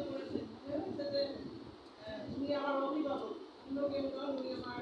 করেছেন যাতে উনি আমার অভিভাবক। অন্য কেউ নয় উনি আমার